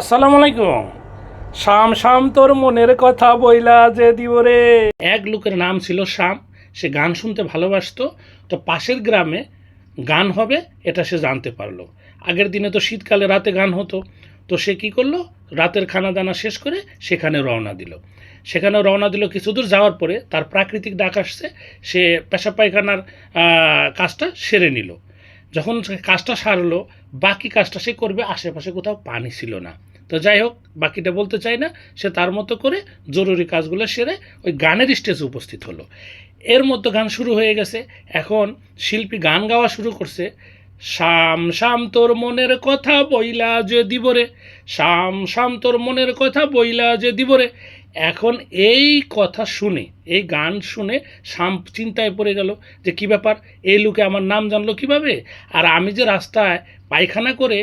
আসসালামু আলাইকুম। শাম শাম তোর মনের কথা বইলা যে দিবরে এক লোকের নাম ছিল শাম, সে গান শুনতে ভালোবাসতো, তো পাশের গ্রামে গান হবে, এটা সে জানতে পারল। আগের দিনে তো শীতকালে রাতে গান হতো, তো সে কি করল? রাতের খানা দানা শেষ করে সেখানে রওনা দিল। সেখানে রওনা দিল কিছু দূর যাওয়ার পরে, তার প্রাকৃতিক ডাক আসছে, সে পেশা পায়খানার কাজটা সেরে নিল। যখন কাজটা সারলো, বাকি কাজটা সে করবে, আশেপাশে কোথাও পানি ছিল না। তো যাই হোক, বাকিটা বলতে চাই না, সে তার মতো করে জরুরি কাজগুলো সেরে ওই গানের স্টেজে উপস্থিত হলো। এর মধ্যে গান শুরু হয়ে গেছে। এখন শিল্পী গান গাওয়া শুরু করছে। শাম শাম তোর মনের কথা বইলা যে দিবরে শাম শাম তোর মনের কথা বইলা যে দিবরে। এখন এই কথা শুনে, এই গান শুনে শাম চিন্তায় পড়ে গেল যে কি ব্যাপার, এই লোকে আমার নাম জানলো কীভাবে? আর আমি যে রাস্তায় পায়খানা করে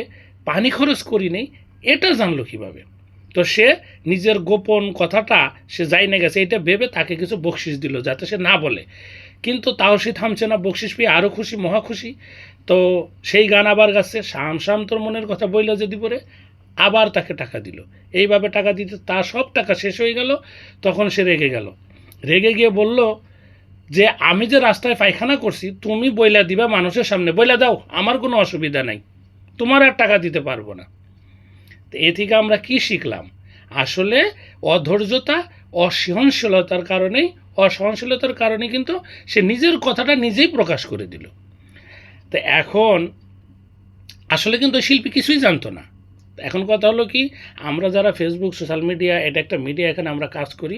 পানি খরচ করি নেই এটা জানলো কীভাবে? তো সে নিজের গোপন কথাটা সে যাই না গেছে, এটা ভেবে তাকে কিছু বকশিস দিল যাতে সে না বলে। কিন্তু তাও সে থামছে না বকশিস পেয়ে আরও খুশি, মহা খুশি। তো সেই গান আবার গাচ্ছে, শাম শাম তোর মনের কথা বইলা যদি পরে আবার তাকে টাকা দিল। এইভাবে টাকা দিতে তার সব টাকা শেষ হয়ে গেল, তখন সে রেগে গেল। রেগে গিয়ে বলল, যে আমি যে রাস্তায় পায়খানা করছি, তুমি বইলা দিবা মানুষের সামনে। বইলা দাও, আমার কোনো অসুবিধা নাই। তোমার আর টাকা দিতে পারব না। এ থেকে আমরা কি শিখলাম? আসলে অধৈর্যতা, অসহনশীলতার কারণেই, অসহনশীলতার কারণে কিন্তু সে নিজের কথাটা নিজেই প্রকাশ করে দিল। তো এখন, আসলে কিন্তু শিল্পী কিছুই জানতো না। এখন কথা হলো কি, আমরা যারা ফেসবুক সোশ্যাল মিডিয়া এটা একটা মিডিয়া এখানে আমরা কাজ করি।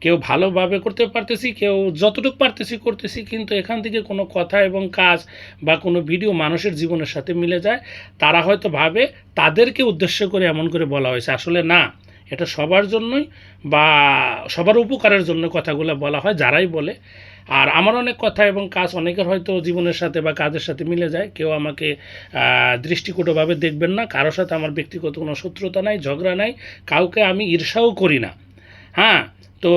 কেউ ভালোভাবে করতে পারতেছি, কেউ যতটুকু পারতেছি করতেছি, কিন্তু এখান থেকে কোনো কথা এবং কাজ বা কোনো ভিডিও মানুষের জীবনের সাথে মিলে যায়। তারা হয়তো ভাবে, তাদেরকে উদ্দেশ্য করে এমন করে বলা হয়েছে। আসলে না। এটা সবার জন্যই বা সবার উপকারের জন্য কথাগুলো বলা হয়, যারাই বলে। আর আমার অনেক কথা এবং কাজ অনেকের হয়তো জীবনের সাথে বা কাজের সাথে মিলে যায়। কেউ আমাকে দৃষ্টিকটভাবে দেখবেন না। কারোর সাথে আমার ব্যক্তিগত কোনো শত্রুতা নাই, ঝগড়া নাই। কাউকে আমি ঈর্ষাও করি না। হ্যাঁ তো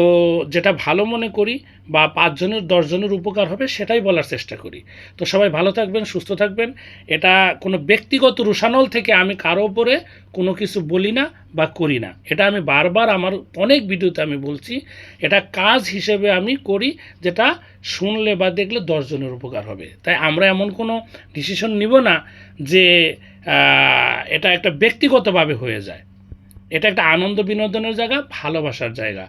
যেটা ভালো মনে করি বা পাঁচজনের, দশজনের উপকার হবে সেটাই বলার চেষ্টা করি। তো সবাই ভালো থাকবেন, সুস্থ থাকবেন। এটা কোনো ব্যক্তিগত রুষানল থেকে আমি কারও ওপরে কোনো কিছু বলি না বা করি না। এটা আমি বারবার আমার অনেক ভিডিওতে আমি বলছি, এটা কাজ হিসেবে আমি করি যেটা শুনলে বা দেখলে দশজনের উপকার হবে। তাই আমরা এমন কোনো ডিসিশন নিব না যে এটা একটা ব্যক্তিগতভাবে হয়ে যায়। এটা একটা আনন্দ বিনোদনের জায়গা, ভালোবাসার জায়গা।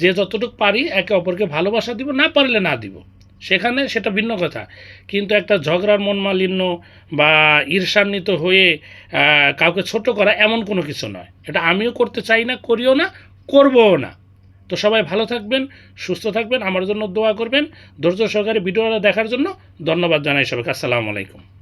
যে যতটুকু পারি একে অপরকে ভালোবাসা দিব, না পারলে না দিব। সেখানে সেটা ভিন্ন কথা। কিন্তু একটা ঝগড়ার মন মালিন্য বা ঈর্ষান্বিত হয়ে কাউকে ছোট করা এমন কোনো কিছু নয়। এটা আমিও করতে চাই না, করিও না, করবও না। তো সবাই ভালো থাকবেন, সুস্থ থাকবেন, আমার জন্য দোয়া করবেন। ধৈর্য সহকারে ভিডিওটা দেখার জন্য ধন্যবাদ জানাই সবাইকে। আসসালামু আলাইকুম।